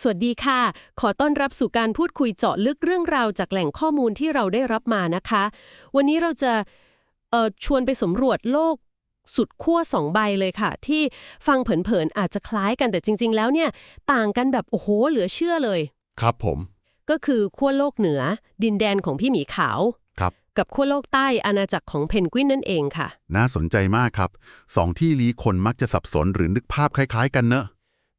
สวัสดีค่ะ ขอต้อนรับสู่การพูดคุยเจาะลึกเรื่องราวจากแหล่งข้อมูลที่เราได้รับมานะคะ วันนี้เราจะเอ่อชวนไปสำรวจโลกสุดขั้วสองใบเลยค่ะ ที่ฟังเผินๆอาจจะคล้ายกันแต่จริง ๆ แล้วเนี่ย ต่างกันแบบโอ้โหเหลือเชื่อเลย ครับผม ก็คือขั้วโลกเหนือ ดินแดนของพี่หมีขาวครับกับขั้วโลกใต้อาณาจักรของเพนกวินนั่นเองค่ะ น่าสนใจมากครับสองที่ลี้คนมักจะสับสนหรือนึกภาพคล้าย ๆ กันเนอะ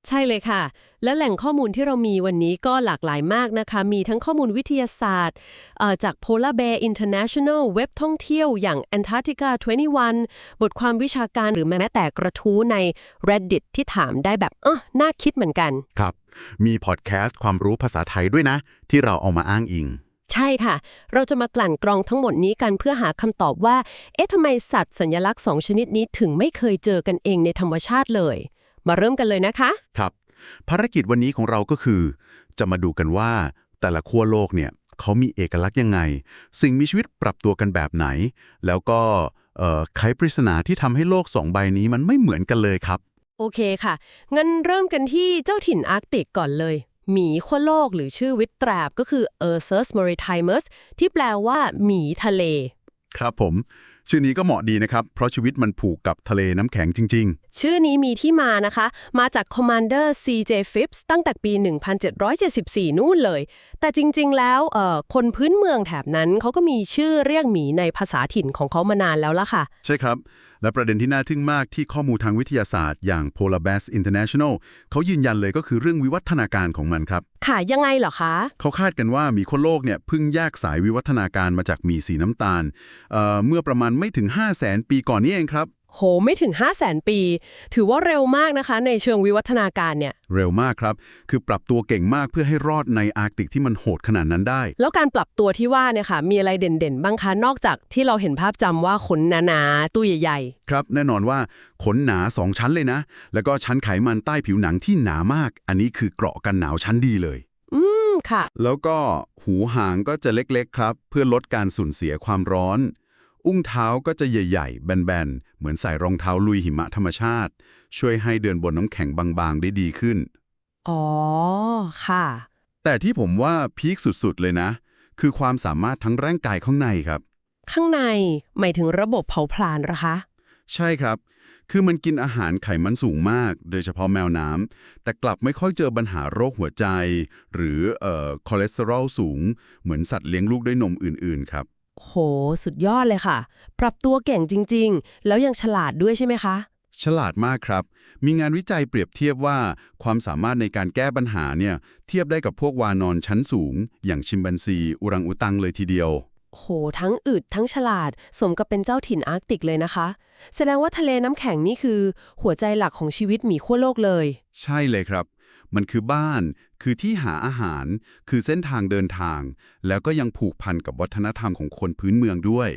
ใช่เลยค่ะ และแหล่งข้อมูลที่เรามีวันนี้ก็หลากหลายมากนะคะ มีทั้งข้อมูลวิทยาศาสตร์เอ่อจาก Polar Bear International เว็บท่องเที่ยวอย่าง Antarctica 21 บทความวิชาการหรือแม้แต่กระทู้ใน Reddit ที่ถามได้แบบเออน่าคิดเหมือนกัน ครับ มีพอดแคสต์ความรู้ภาษาไทยด้วยนะ ที่เราเอามาอ้างอิง ใช่ค่ะ เราจะมากลั่นกรองทั้งหมดนี้กันเพื่อหาคำตอบว่า เอ๊ะทำไมสัตว์สัญลักษณ์สองชนิดนี้ถึงไม่เคยเจอกันเองในธรรมชาติเลย มาเริ่มกันเลยนะคะ ครับ ภารกิจวันนี้ของเราก็คือ จะมาดูกันว่าแต่ละขั้วโลกเนี่ยเขามีเอกลักษณ์ยังไง สิ่งมีชีวิตปรับตัวกันแบบไหน แล้วก็เอ่อไขปริศนาที่ทำให้โลกสองใบนี้มันไม่เหมือนกันเลยครับ โอเคค่ะ งั้นเริ่มกันที่เจ้าถิ่นอาร์กติกก่อนเลยหมีขั้วโลกหรือชื่อวิตแตรบก็คือ Ursus maritimus ที่แปลว่าหมีทะเล ครับผม ชื่อนี้ก็เหมาะดีนะครับ เพราะชีวิตมันผูกกับทะเลน้ำแข็งจริงชื่อนี้มีที่มานะคะ มาจาก Commander C.J. Phipps ตั้งแต่ปี 1774 นู่นเลย แต่จริงๆ แล้วเอ่อคนพื้นเมืองแถบนั้นเขาก็มีชื่อเรียกหมีในภาษาถิ่นของเขามานานแล้วล่ะค่ะๆใช่ครับและประเด็นที่น่าทึ่งมากที่ข้อมูลทางวิทยาศาสตร์ อย่าง Polar Bears International เขายืนยันเลยก็คือเรื่องวิวัฒนาการของมันครับ ค่ะยังไงเหรอคะ เขาคาดกันว่าหมีขั้วโลกเนี่ยเพิ่งแยกสายวิวัฒนาการมาจากหมีสีน้ำตาลเอ่อเมื่อประมาณไม่ถึง 5 0 0แสนปีก่อนนี้เองครับ โหไม่ถึง 5 0 0แสนปี ถือว่าเร็วมากนะคะ ในเชิงวิวัฒนาการเนี่ย เร็วมากครับ คือปรับตัวเก่งมากเพื่อให้รอดในอาร์กติกที่มันโหดขนาดนั้นได้ แล้วการปรับตัวที่ว่าเนี่ยค่ะ มีอะไรเด่นๆ บ้างคะ นอกจากที่เราเห็นภาพจำว่าขนหนาๆ ตู้ใหญ่ครับ แน่นอนว่าขนหนา 2 ชั้นเลยนะ แล้วก็ชั้นไขมันใต้ผิวหนังที่หนามาก อันนี้คือเกราะกันหนาวชั้นดีเลยๆอืมค่ะ แล้วก็หูหางก็จะเล็กๆ ครับ เพื่อลดการสูญเสียความร้อน อุ้งเท้าก็จะใหญ่ๆ แบนๆ เหมือนใส่รองเท้าลุยหิมะธรรมชาติ ช่วยให้เดินบนน้ำแข็งบางๆ ได้ดีขึ้น อ๋อ ค่ะ แต่ที่ผมว่าพีคสุดๆ เลยนะ คือความสามารถทั้งร่างกายข้างในครับ ข้างในหมายถึงระบบเผาผลาญเหรอคะ ใช่ครับ คือมันกินอาหารไขมันสูงมาก โดยเฉพาะแมวน้ำแต่กลับไม่ค่อยเจอปัญหาโรคหัวใจ หรือเอ่อคอเลสเตอรอลสูง เหมือนสัตว์เลี้ยงลูกด้วยนมอื่นๆ ครับ โห สุดยอดเลยค่ะ ปรับตัวเก่งจริง ๆ แล้วยังฉลาดด้วยใช่ไหมคะ ฉลาดมากครับ มีงานวิจัยเปรียบเทียบว่า ความสามารถในการแก้ปัญหาเนี่ย เทียบได้กับพวกวานอนชั้นสูง อย่างชิมแปนซี อุรังอุตังเลยทีเดียว โห ทั้งอึดทั้งฉลาด สมกับเป็นเจ้าถิ่นอาร์กติกเลยนะคะ แสดงว่าทะเลน้ำแข็งนี่คือ หัวใจหลักของชีวิตหมีขั้วโลกเลย ใช่เลยครับ มันคือบ้าน คือที่หาอาหาร คือเส้นทางเดินทาง แล้วก็ยังผูกพันกับวัฒนธรรมของคนพื้นเมืองด้วย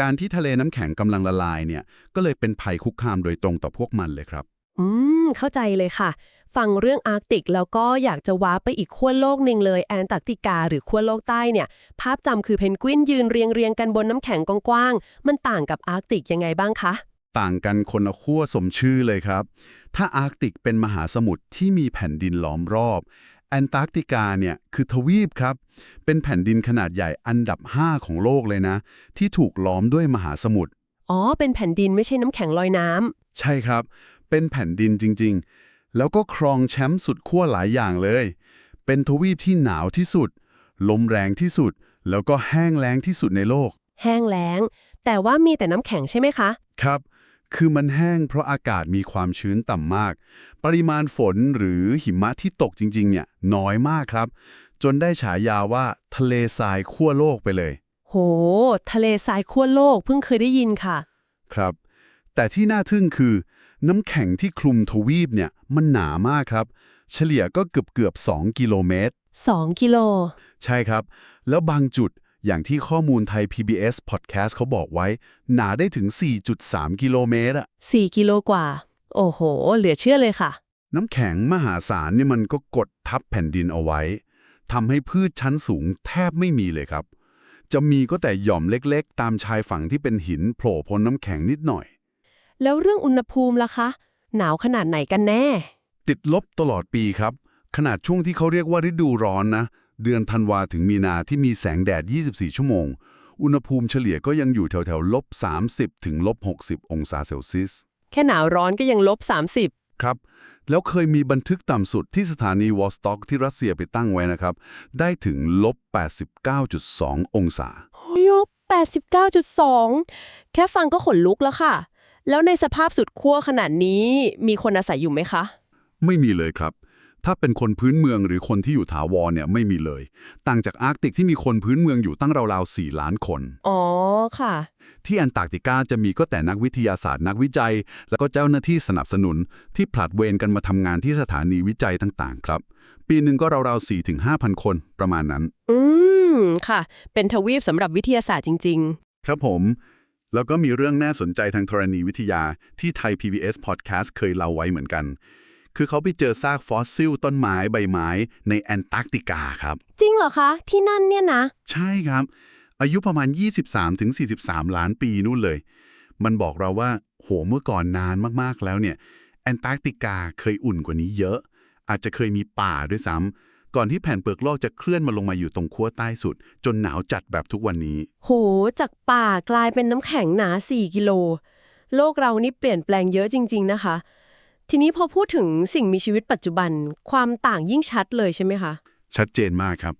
การที่ทะเลน้ำแข็งกำลังละลายเนี่ย ก็เลยเป็นภัยคุกคามโดยตรงต่อพวกมันเลยครับ อืม เข้าใจเลยค่ะ ฟังเรื่องอาร์กติกแล้วก็อยากจะว้าไปอีกขั้วโลกหนึ่งเลยแอนตาร์กติกาหรือขั้วโลกใต้เนี่ย ภาพจำคือเพนกวินยืนเรียงเรียงๆกันบนน้ำแข็งกว้างๆ มันต่างกับอาร์กติกยังไงบ้างคะ ต่างกันคนละขั้วสมชื่อเลยครับ ถ้าอาร์กติกเป็นมหาสมุทรที่มีแผ่นดินล้อมรอบแอนตาร์กติกาเนี่ยคือทวีปครับ เป็นแผ่นดินขนาดใหญ่อันดับ 5 ของโลกเลยนะ ที่ถูกล้อมด้วยมหาสมุทรอ๋อ เป็นแผ่นดินไม่ใช่น้ำแข็งลอยน้ำใช่ครับ เป็นแผ่นดินจริงๆ แล้วก็ครองแชมป์สุดขั้วหลายอย่างเลย เป็นทวีปที่หนาวที่สุด ลมแรงที่สุด แล้วก็แห้งแล้งที่สุดในโลก แห้งแล้ง แต่ว่ามีแต่น้ำแข็งใช่ไหมคะ ครับ คือมันแห้งเพราะอากาศมีความชื้นต่ำมาก ปริมาณฝนหรือหิมะที่ตกจริง ๆ เนี่ยน้อยมากครับ จนได้ฉายาว่าทะเลทรายขั้วโลกไปเลย โห ทะเลทรายขั้วโลกเพิ่งเคยได้ยินค่ะ ครับ แต่ที่น่าทึ่งคือ น้ำแข็งที่คลุมทวีปเนี่ยมันหนามากครับ เฉลี่ยก็เกือบเกือบๆ2กิโลเมตร2กิโล ใช่ครับ แล้วบางจุด อย่างที่ข้อมูลไทย PBS Podcast เขาบอกไว้ หนาได้ถึง 4.3 กิโลเมตรอะ4กิโลกว่า โอ้โห เหลือเชื่อเลยค่ะ น้ำแข็งมหาศาลเนี่ยมันก็กดทับแผ่นดินเอาไว้ทำให้พืชชั้นสูงแทบไม่มีเลยครับ จะมีก็แต่หย่อมเล็กๆ ตามชายฝั่งที่เป็นหินโผล่พ้นน้ำแข็งนิดหน่อย แล้วเรื่องอุณหภูมิล่ะคะ หนาวขนาดไหนกันแน่ ติดลบตลอดปีครับ ขนาดช่วงที่เขาเรียกว่าฤดูร้อนนะ เดือนธันวาถึงมีนาที่มีแสงแดด 24 ชั่วโมง อุณหภูมิเฉลี่ยก็ยังอยู่แถวๆลบ 30 ถึงลบ 60 องศาเซลเซียส แค่หนาวร้อนก็ยังลบ 30 ครับ แล้วเคยมีบันทึกต่ำสุดที่สถานีวอลสต็อกที่รัสเซียไปตั้งไว้นะครับ ได้ถึงลบ 89.2 องศายบ89.2 แค่ฟังก็ขนลุกแล้วค่ะ แล้วในสภาพสุดขั้วขนาดนี้มีคนอาศัยอยู่ไหมคะ ไม่มีเลยครับ ถ้าเป็นคนพื้นเมืองหรือคนที่อยู่ถาวรเนี่ยไม่มีเลย ต่างจากอาร์กติกที่มีคนพื้นเมืองอยู่ตั้งราวๆ 4 ล้านคน อ๋อ ค่ะ ที่แอนตาร์กติกาจะมีก็แต่นักวิทยาศาสตร์นักวิจัย แล้วก็เจ้าหน้าที่สนับสนุน ที่ผลัดเวรกันมาทำงานที่สถานีวิจัยต่างๆ ครับ ปีหนึ่งก็ราวๆ4ถึง5,000คนประมาณนั้น อืม ค่ะ เป็นทวีปสำหรับวิทยาศาสตร์จริงครับผมแล้วก็มีเรื่องน่าสนใจทางธรณีวิทยาที่ไทย PBS Podcast เคยเล่าไว้เหมือนกัน คือเขาไปเจอซากฟอสซิลต้นไม้ใบไม้ในแอนตาร์กติกาครับๆจริงเหรอคะ ที่นั่นเนี่ยนะ ใช่ครับ อายุประมาณ 23-43 ล้านปีนู่นเลย มันบอกเราว่า โหเมื่อก่อนนานมากๆแล้วเนี่ยแอนตาร์กติกาเคยอุ่นกว่านี้เยอะ อาจจะเคยมีป่าด้วยซ้ำก่อนที่แผ่นเปลือกโลกจะเคลื่อนมาลงมาอยู่ตรงขั้วใต้สุด จนหนาวจัดแบบทุกวันนี้ โห จากป่ากลายเป็นน้ำแข็งหนา 4 กิโล โลกเรานี่เปลี่ยนแปลงเยอะจริง ๆ นะคะ ทีนี้พอพูดถึงสิ่งมีชีวิตปัจจุบันความต่างยิ่งชัดเลยใช่ไหมคะ ชัดเจนมากครับ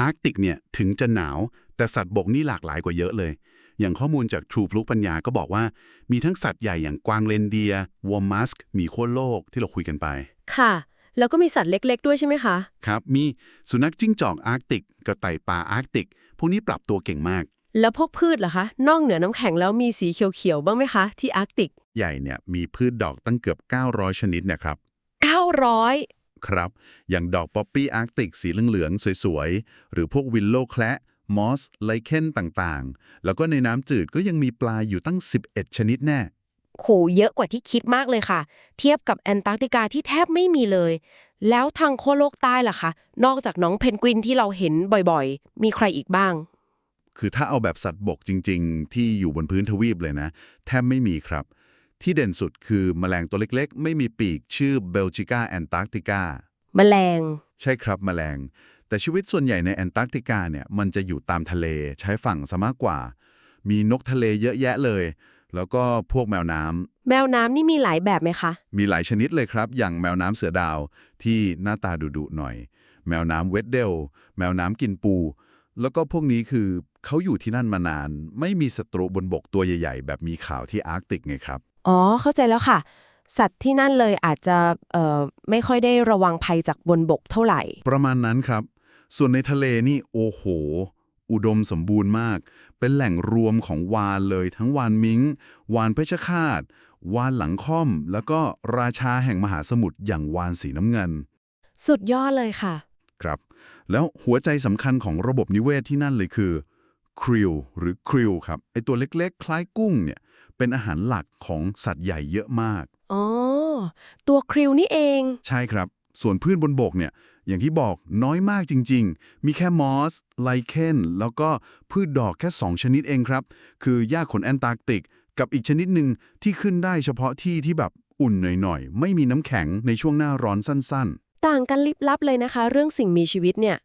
อาร์กติกเนี่ยถึงจะหนาว แต่สัตว์บกนี่หลากหลายกว่าเยอะเลย อย่างข้อมูลจาก True พลุกปัญญาก็บอกว่า มีทั้งสัตว์ใหญ่อย่างกวางเรนเดียร์วอมมัสก์หมีขั้วโลกที่เราคุยกันไป ค่ะ แล้วก็มีสัตว์เล็ก ๆ ด้วยใช่ไหมคะ ครับ มีสุนัขจิ้งจอกอาร์กติกกระต่ายป่าอาร์กติก พวกนี้ปรับตัวเก่งมาก แล้วพวกพืชล่ะคะ นอกเหนือน้ำแข็งแล้วมีสีเขียวๆบ้างไหมคะ ที่อาร์กติก ใหญ่เนี่ยมีพืชดอกตั้งเกือบ 900 ชนิดนะครับ 900 ครับ อย่างดอกป๊อปปี้อาร์กติกสีเหลืองๆ สวยๆ หรือพวกวิลโลแคละมอสไลเคนต่างๆ แล้วก็ในน้ำจืดก็ยังมีปลาอยู่ตั้ง 11 ชนิดแน่ โหเยอะกว่าที่คิดมากเลยค่ะ เทียบกับแอนตาร์กติกาที่แทบไม่มีเลย แล้วทางขั้วโลกใต้ล่ะคะ นอกจากน้องเพนกวินที่เราเห็นบ่อยๆ มีใครอีกบ้าง คือถ้าเอาแบบสัตว์บกจริง ๆ ที่อยู่บนพื้นทวีปเลยนะ แทบไม่มีครับ ที่เด่นสุดคือแมลงตัวเล็กๆ ไม่มีปีกชื่อเบลจิก้าแอนตาร์กติกาแมลง ใช่ครับแมลง แต่ชีวิตส่วนใหญ่ในแอนตาร์กติกาเนี่ยมันจะอยู่ตามทะเลใช้ฝั่งซะมากกว่า มีนกทะเลเยอะแยะเลย แล้วก็พวกแมวน้ำแมวน้ำนี่มีหลายแบบไหมคะ มีหลายชนิดเลยครับ อย่างแมวน้ำเสือดาวที่หน้าตาดุๆหน่อย แมวน้ำเวดเดล แมวน้ำกินปู แล้วก็พวกนี้คือ เขาอยู่ที่นั่นมานาน ไม่มีศัตรูบนบกตัวใหญ่ ๆ แบบมีข่าวที่อาร์กติกไงครับ อ๋อ เข้าใจแล้วค่ะ สัตว์ที่นั่นเลยอาจจะเอ่อไม่ค่อยได้ระวังภัยจากบนบกเท่าไหร่ ประมาณนั้นครับ ส่วนในทะเลนี่โอ้โห อุดมสมบูรณ์มาก เป็นแหล่งรวมของวานเลย ทั้งวานมิงวานเพชฌฆาตวานหลังค่อม แล้วก็ราชาแห่งมหาสมุทรอย่างวานสีน้ำเงิน สุดยอดเลยค่ะ ครับ แล้วหัวใจสำคัญของระบบนิเวศที่นั่นเลยคือ คริลหรือคริลครับไอตัวเล็กๆ คล้ายกุ้งเนี่ยเป็นอาหารหลักของสัตว์ใหญ่เยอะมากอ๋อตัวคริวนี่เอง ใช่ครับ ส่วนพืชบนบกเนี่ยอย่างที่บอกน้อยมากจริง ๆ มีแค่มอส ไลเคนแล้วก็พืชดอกแค่ 2 ชนิดเองครับ คือหญ้าขนแอนตาร์กติก กับอีกชนิดหนึ่งที่ขึ้นได้เฉพาะที่ที่แบบอุ่นหน่อยๆ ไม่มีน้ำแข็งในช่วงหน้าร้อนสั้นต่างกันลิบลับเลยนะคะ เรื่องสิ่งมีชีวิตเนี่ย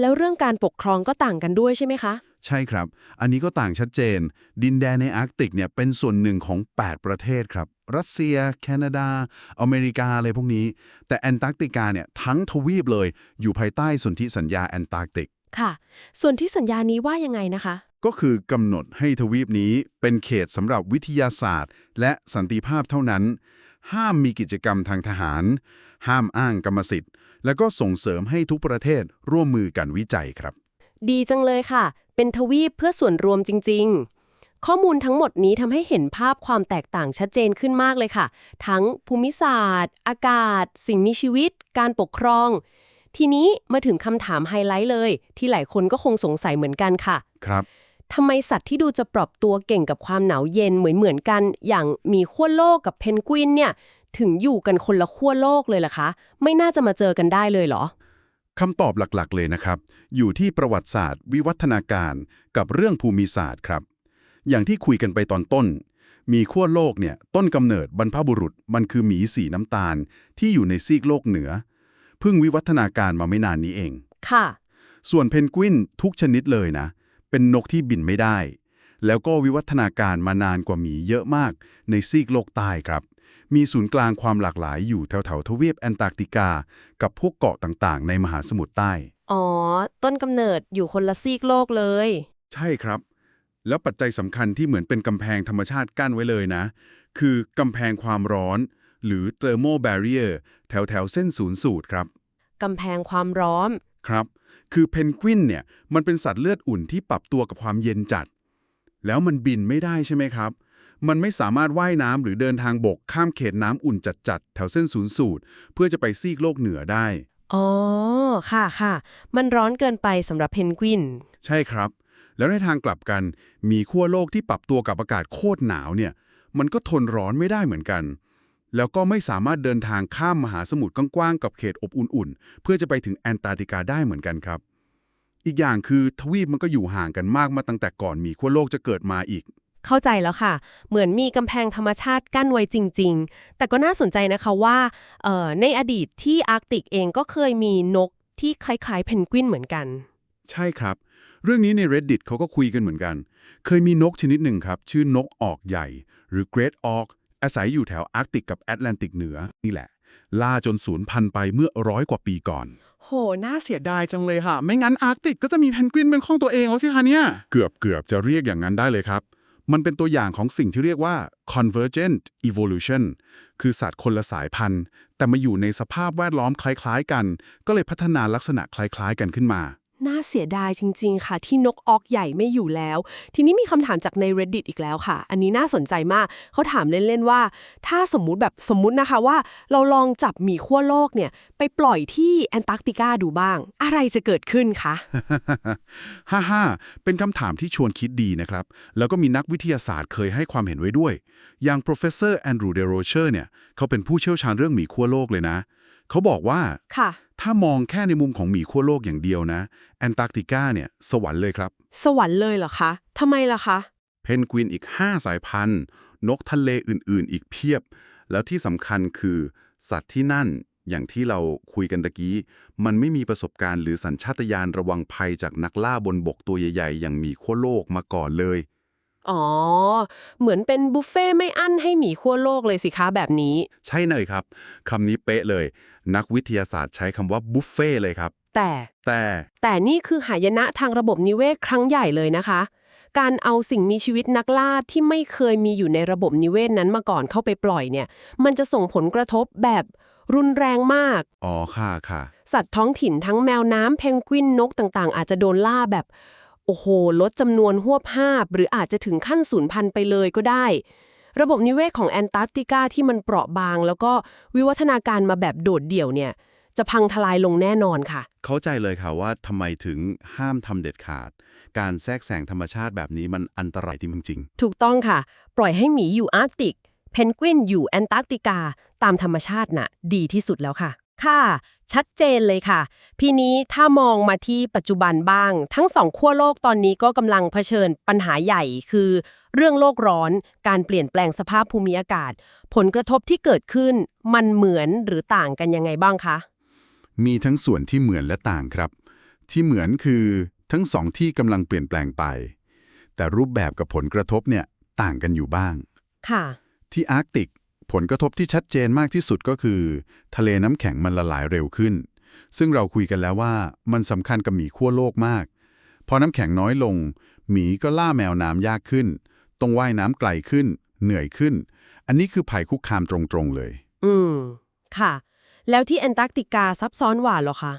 แล้วเรื่องการปกครองก็ต่างกันด้วยใช่ไหมคะๆ ใช่ครับ อันนี้ก็ต่างชัดเจน ดินแดนในอาร์กติกเนี่ยเป็นส่วนหนึ่งของ 8 ประเทศครับ รัสเซีย แคนาดา อเมริกาอะไรพวกนี้ แต่แอนตาร์กติกาเนี่ยทั้งทวีปเลย อยู่ภายใต้สนธิสัญญาแอนตาร์กติก ค่ะ ส่วนที่สัญญานี้ว่ายังไงนะคะ ก็คือกำหนดให้ทวีปนี้เป็นเขตสำหรับวิทยาศาสตร์ และสันติภาพเท่านั้น ห้ามมีกิจกรรมทางทหาร ห้ามอ้างกรรมสิทธิ์ แล้วก็ส่งเสริมให้ทุกประเทศร่วมมือกันวิจัยครับ ดีจังเลยค่ะ เป็นทวีปเพื่อส่วนรวมจริง ๆ ข้อมูลทั้งหมดนี้ทำให้เห็นภาพความแตกต่างชัดเจนขึ้นมากเลยค่ะ ทั้งภูมิศาสตร์ อากาศ สิ่งมีชีวิต การปกครอง ทีนี้มาถึงคำถามไฮไลท์เลย ที่หลายคนก็คงสงสัยเหมือนกันค่ะ ครับทำไมสัตว์ที่ดูจะปรับตัวเก่งกับความหนาวเย็นเหมือนเหมือนๆกัน อย่างหมีขั้วโลกกับเพนกวินเนี่ย ถึงอยู่กันคนละขั้วโลกเลยล่ะคะ ไม่น่าจะมาเจอกันได้เลยเหรอ คำตอบหลักๆ เลยนะครับ อยู่ที่ประวัติศาสตร์ วิวัฒนาการกับเรื่องภูมิศาสตร์ครับ อย่างที่คุยกันไปตอนต้น มีขั้วโลกเนี่ยต้นกำเนิดบรรพบุรุษมันคือหมีสีน้ำตาลที่อยู่ในซีกโลกเหนือเพิ่งวิวัฒนาการมาไม่นานนี้เอง ค่ะ ส่วนเพนกวินทุกชนิดเลยนะ เป็นนกที่บินไม่ได้ แล้วก็วิวัฒนาการมานานกว่าหมีเยอะมากในซีกโลกใต้ครับ มีศูนย์กลางความหลากหลายอยู่แถวๆทวีปแอนตาร์กติกา กับพวกเกาะต่างๆ ในมหาสมุทรใต้ อ๋อ ต้นกำเนิดอยู่คนละซีกโลกเลย ใช่ครับ แล้วปัจจัยสำคัญที่เหมือนเป็นกำแพงธรรมชาติกั้นไว้เลยนะ คือกำแพงความร้อน หรือ thermal barrier แถวแถวๆเส้นศูนย์สูตรครับกำแพงความร้อนครับ คือเพนกวินเนี่ยมันเป็นสัตว์เลือดอุ่นที่ปรับตัวกับความเย็นจัด แล้วมันบินไม่ได้ใช่ไหมครับ มันไม่สามารถว่ายน้ำหรือเดินทางบกข้ามเขตน้ำอุ่นจัดๆ แถวเส้นศูนย์สูตร เพื่อจะไปซีกโลกเหนือได้ อ๋อ ค่ะค่ะ มันร้อนเกินไปสำหรับเพนกวิน ใช่ครับ แล้วในทางกลับกัน มีขั้วโลกที่ปรับตัวกับอากาศโคตรหนาวเนี่ย มันก็ทนร้อนไม่ได้เหมือนกัน แล้วก็ไม่สามารถเดินทางข้ามมหาสมุทรกว้างๆกับเขตอบอุ่นๆ เพื่อจะไปถึงแอนตาร์กติกาได้เหมือนกันครับ อีกอย่างคือทวีปมันก็อยู่ห่างกันมากมาตั้งแต่ก่อนมีขั้วโลกจะเกิดมาอีก เข้าใจแล้วค่ะ เหมือนมีกำแพงธรรมชาติกั้นไว้จริง ๆ แต่ก็น่าสนใจนะคะว่าเอ่อในอดีตที่อาร์กติกเองก็เคยมีนกที่คล้ายๆเพนกวินเหมือนกัน ใช่ครับ เรื่องนี้ใน reddit เขาก็คุยกันเหมือนกัน เคยมีนกชนิดหนึ่งครับ ชื่อนกออกใหญ่ หรือ Great Auk อาศัยอยู่แถวอาร์กติกกับแอตแลนติกเหนือนี่แหละ ล่าจนสูญพันธุ์ไปเมื่อร้อยกว่าปีก่อน โห น่าเสียดายจังเลยค่ะ ไม่งั้นอาร์กติกก็จะมีเพนกวินเป็นของตัวเองแล้วสิคะเนี่ย เกือบเกือบจะเรียกอย่างนั้นได้เลยครับ มันเป็นตัวอย่างของสิ่งที่เรียกว่า convergent evolution คือสัตว์คนละสายพันธุ์ แต่มาอยู่ในสภาพแวดล้อมคล้าย ๆ กัน ก็เลยพัฒนาลักษณะคล้าย ๆ กันขึ้นมา น่าเสียดายจริง ๆ ค่ะ ที่นกออกใหญ่ไม่อยู่แล้ว ทีนี้มีคำถามจากใน reddit อีกแล้วค่ะ อันนี้น่าสนใจมากเขาถามเล่น ๆ ว่า ถ้าสมมุติแบบสมมุตินะคะว่า เราลองจับหมีขั้วโลกเนี่ย ไปปล่อยที่แอนตาร์กติกาดูบ้าง อะไรจะเกิดขึ้นคะฮ่าฮ่าเป็นคำถามที่ชวนคิดดีนะครับ แล้วก็มีนักวิทยาศาสตร์เคยให้ความเห็นไว้ด้วย อย่าง professor Andrew De Rocher เนี่ยเขาเป็นผู้เชี่ยวชาญเรื่องหมีขั้วโลกเลยนะ เขาบอกว่าค่ะ ถ้ามองแค่ในมุมของหมีขั้วโลกอย่างเดียวนะแอนตาร์กติกาเนี่ยสวรรค์เลยครับ สวรรค์เลยเหรอคะทำไมล่ะคะ เพนกวินอีก 5 สายพันธุ์ นกทะเลอื่นๆ อีกเพียบ แล้วที่สำคัญคือสัตว์ที่นั่นอย่างที่เราคุยกันตะกี้ มันไม่มีประสบการณ์หรือสัญชาตญาณระวังภัยจากนักล่าบนบกตัวใหญ่ ๆ อย่างหมีขั้วโลกมาก่อนเลย อ๋อ เหมือนเป็นบุฟเฟ่ไม่อั้นให้หมีขั้วโลกเลยสิคะแบบนี้ ใช่เลยครับคำนี้เป๊ะเลย นักวิทยาศาสตร์ใช้คำว่าบุฟเฟ่เลยครับ แต่แต่แต่นี่คือหายนะทางระบบนิเวศครั้งใหญ่เลยนะคะ การเอาสิ่งมีชีวิตนักล่าที่ไม่เคยมีอยู่ในระบบนิเวศนั้นมาก่อนเข้าไปปล่อยเนี่ย มันจะส่งผลกระทบแบบรุนแรงมาก อ๋อค่ะค่ะ สัตว์ท้องถิ่นทั้งแมวน้ำเพนกวินนกต่างๆ อาจจะโดนล่าแบบ โอ้โห ลดจำนวนหวบห้าบหรืออาจจะถึงขั้นสูญพันธุ์ไปเลยก็ได้ ระบบนิเวศของแอนตาร์กติกาที่มันเปราะบาง แล้วก็วิวัฒนาการมาแบบโดดเดี่ยวเนี่ย จะพังทลายลงแน่นอนค่ะ เข้าใจเลยค่ะว่าทำไมถึงห้ามทำเด็ดขาด การแทรกแซงธรรมชาติแบบนี้มันอันตรายจริงถูกต้องค่ะ ปล่อยให้หมีอยู่อาร์กติก เพนกวินอยู่แอนตาร์กติกา ตามธรรมชาติน่ะ ดีที่สุดแล้วค่ะ ค่ะ ชัดเจนเลยค่ะ พี่นี้ถ้ามองมาที่ปัจจุบันบ้าง ทั้งสองขั้วโลกตอนนี้ก็กำลังเผชิญปัญหาใหญ่คือ เรื่องโลกร้อน การเปลี่ยนแปลงสภาพภูมิอากาศ ผลกระทบที่เกิดขึ้น มันเหมือนหรือต่างกันยังไงบ้างคะๆมีทั้งส่วนที่เหมือนและต่างครับ ที่เหมือนคือทั้งสองที่กำลังเปลี่ยนแปลงไป แต่รูปแบบกับผลกระทบเนี่ยต่างกันอยู่บ้าง ค่ะ ที่อาร์กติก ผลกระทบที่ชัดเจนมากที่สุดก็คือ ทะเลน้ำแข็งมันละลายเร็วขึ้น ซึ่งเราคุยกันแล้วว่ามันสำคัญกับหมีขั้วโลกมาก พอน้ำแข็งน้อยลง หมีก็ล่าแมวน้ำยากขึ้น ต้องว่ายน้ำไกลขึ้น เหนื่อยขึ้น อันนี้คือภัยคุกคามตรงๆเลย อืม ค่ะ แล้วที่แอนตาร์กติกาซับซ้อนกว่าเหรอคะ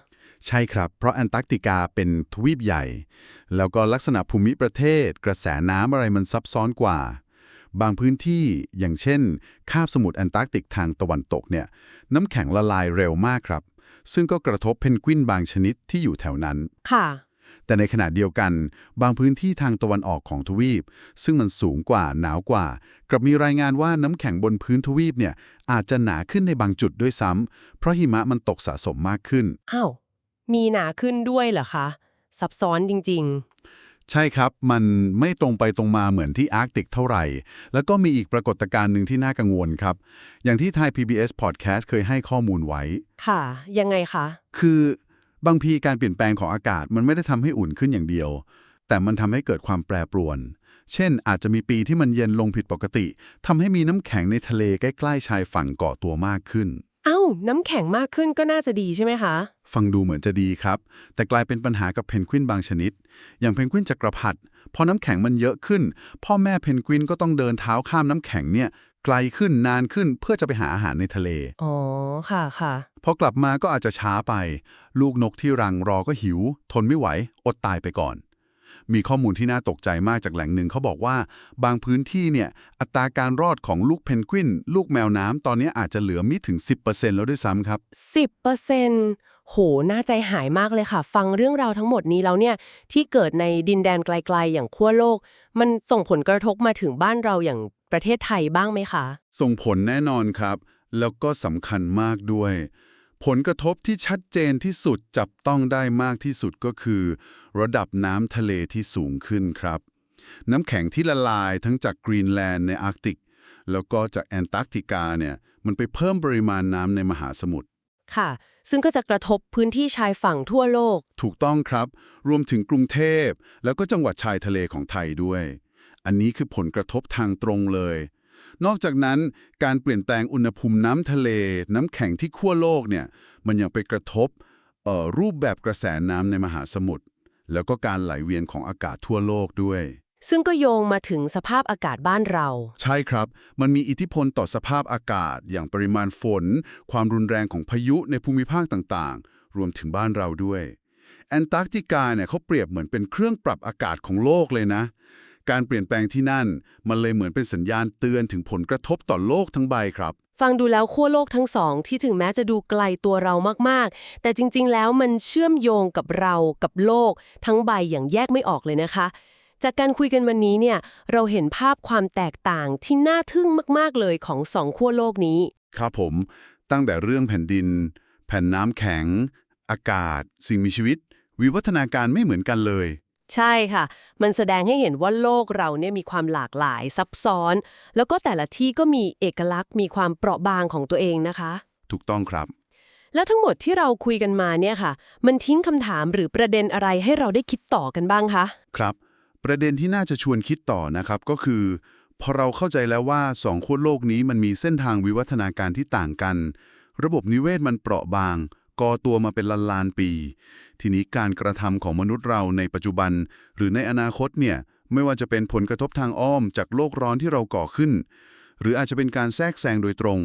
ใช่ครับ เพราะแอนตาร์กติกาเป็นทวีปใหญ่ แล้วก็ลักษณะภูมิประเทศ กระแสน้ำอะไรมันซับซ้อนกว่า บางพื้นที่อย่างเช่น คาบสมุทรแอนตาร์กติกทางตะวันตกเนี่ยน้ำแข็งละลายเร็วมากครับ ซึ่งก็กระทบเพนกวินบางชนิดที่อยู่แถวนั้น ค่ะ แต่ในขณะเดียวกัน บางพื้นที่ทางตะวันออกของทวีป ซึ่งมันสูงกว่าหนาวกว่า กลับมีรายงานว่าน้ำแข็งบนพื้นทวีปเนี่ยอาจจะหนาขึ้นในบางจุดด้วยซ้ำเพราะหิมะมันตกสะสมมากขึ้นอ้าวมีหนาขึ้นด้วยเหรอคะซับซ้อนจริง ใช่ครับ มันไม่ตรงไปตรงมาเหมือนที่อาร์กติกเท่าไหร่ แล้วก็มีอีกปรากฏการณ์หนึ่งที่น่ากังวลครับ อย่างที่ไทย PBS Podcast เคยให้ข้อมูลไว้ ค่ะ ยังไงคะ คือบางทีการเปลี่ยนแปลงของอากาศมันไม่ได้ทำให้อุ่นขึ้นอย่างเดียว แต่มันทำให้เกิดความแปรปรวน เช่น อาจจะมีปีที่มันเย็นลงผิดปกติทำให้มีน้ำแข็งในทะเลใกล้ๆชายฝั่งเกาะตัวมากขึ้น เอ้า น้ำแข็งมากขึ้นก็น่าจะดีใช่ไหมคะ ฟังดูเหมือนจะดีครับ แต่กลายเป็นปัญหากับเพนกวินบางชนิด อย่างเพนกวินจักรพรรดิพอน้ำแข็งมันเยอะขึ้น พ่อแม่เพนกวินก็ต้องเดินเท้าข้ามน้ำแข็งเนี่ยไกลขึ้นนานขึ้นเพื่อจะไปหาอาหารในทะเล อ๋อ ค่ะค่ะ พอกลับมาก็อาจจะช้าไป ลูกนกที่รังรอก็หิว ทนไม่ไหว อดตายไปก่อน มีข้อมูลที่น่าตกใจมากจากแหล่งหนึ่งเขาบอกว่า บางพื้นที่เนี่ยอัตราการรอดของลูกเพนกวิน ลูกแมวน้ำตอนนี้อาจจะเหลือไม่ถึง 10%แล้วด้วยซ้ำครับ 10%โห น่าใจหายมากเลยค่ะ ฟังเรื่องราวทั้งหมดนี้แล้วเนี่ย ที่เกิดในดินแดนไกลๆ อย่างขั้วโลก มันส่งผลกระทบมาถึงบ้านเราอย่างประเทศไทยบ้างไหมคะ ส่งผลแน่นอนครับ แล้วก็สำคัญมากด้วย ผลกระทบที่ชัดเจนที่สุดจับต้องได้มากที่สุดก็คือ ระดับน้ำทะเลที่สูงขึ้นครับ น้ำแข็งที่ละลายทั้งจากกรีนแลนด์ในอาร์กติก แล้วก็จากแอนตาร์กติกาเนี่ยมันไปเพิ่มปริมาณน้ำในมหาสมุทรค่ะ ซึ่งก็จะกระทบพื้นที่ชายฝั่งทั่วโลก ถูกต้องครับ รวมถึงกรุงเทพ แล้วก็จังหวัดชายทะเลของไทยด้วย อันนี้คือผลกระทบทางตรงเลย นอกจากนั้นการเปลี่ยนแปลงอุณหภูมิน้ำทะเล น้ำแข็งที่ขั้วโลกเนี่ยมันยังไปกระทบเอ่อรูปแบบกระแสน้ำในมหาสมุทรแล้วก็การไหลเวียนของอากาศทั่วโลกด้วย ซึ่งก็โยงมาถึงสภาพอากาศบ้านเรา ใช่ครับ มันมีอิทธิพลต่อสภาพอากาศ อย่างปริมาณฝน ความรุนแรงของพายุในภูมิภาคต่างๆ รวมถึงบ้านเราด้วยแอนตาร์กติกาเนี่ยเขาเปรียบเหมือนเป็นเครื่องปรับอากาศของโลกเลยนะ การเปลี่ยนแปลงที่นั่น มันเลยเหมือนเป็นสัญญาณเตือนถึงผลกระทบต่อโลกทั้งใบครับ ฟังดูแล้วขั้วโลกทั้งสอง ที่ถึงแม้จะดูไกลตัวเรามากๆ แต่จริงๆ แล้วมันเชื่อมโยงกับเรากับโลก ทั้งใบอย่างแยกไม่ออกเลยนะคะ จากการคุยกันวันนี้เนี่ยเราเห็นภาพความแตกต่างที่น่าทึ่งมากๆเลยของสองขั้วโลกนี้ ครับผม ตั้งแต่เรื่องแผ่นดิน แผ่นน้ำแข็ง อากาศ สิ่งมีชีวิต วิวัฒนาการไม่เหมือนกันเลย ใช่ค่ะ มันแสดงให้เห็นว่าโลกเราเนี่ยมีความหลากหลายซับซ้อน แล้วก็แต่ละที่ก็มีเอกลักษณ์มีความเปราะบางของตัวเองนะคะ ถูกต้องครับ แล้วทั้งหมดที่เราคุยกันมาเนี่ยค่ะ มันทิ้งคำถามหรือประเด็นอะไรให้เราได้คิดต่อกันบ้างคะ ครับ ประเด็นที่น่าจะชวนคิดต่อนะครับก็คือ พอเราเข้าใจแล้วว่าสองขั้วโลกนี้มันมีเส้นทางวิวัฒนาการที่ต่างกัน ระบบนิเวศมันเปราะบาง ก่อตัวมาเป็นล้านล้านๆปี ทีนี้การกระทำของมนุษย์เราในปัจจุบัน หรือในอนาคตเนี่ยไม่ว่าจะเป็นผลกระทบทางอ้อมจากโลกร้อนที่เราก่อขึ้น หรืออาจจะเป็นการแทรกแซงโดยตรง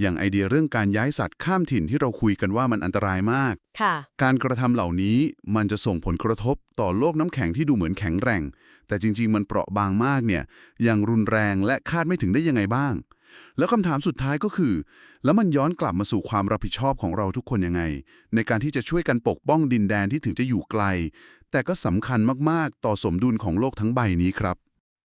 อย่างไอเดียเรื่องการย้ายสัตว์ข้ามถิ่นที่เราคุยกันว่ามันอันตรายมากค่ะการกระทำเหล่านี้มันจะส่งผลกระทบต่อโลกน้ำแข็งที่ดูเหมือนแข็งแกร่ง แต่จริง ๆ มันเปราะบางมากเนี่ยอย่างรุนแรงและคาดไม่ถึงได้ยังไงบ้าง แล้วคำถามสุดท้ายก็คือ แล้วมันย้อนกลับมาสู่ความรับผิดชอบของเราทุกคนยังไง ในการที่จะช่วยกันปกป้องดินแดนที่ถึงจะอยู่ไกล แต่ก็สำคัญมากๆ ต่อสมดุลของโลกทั้งใบนี้ครับ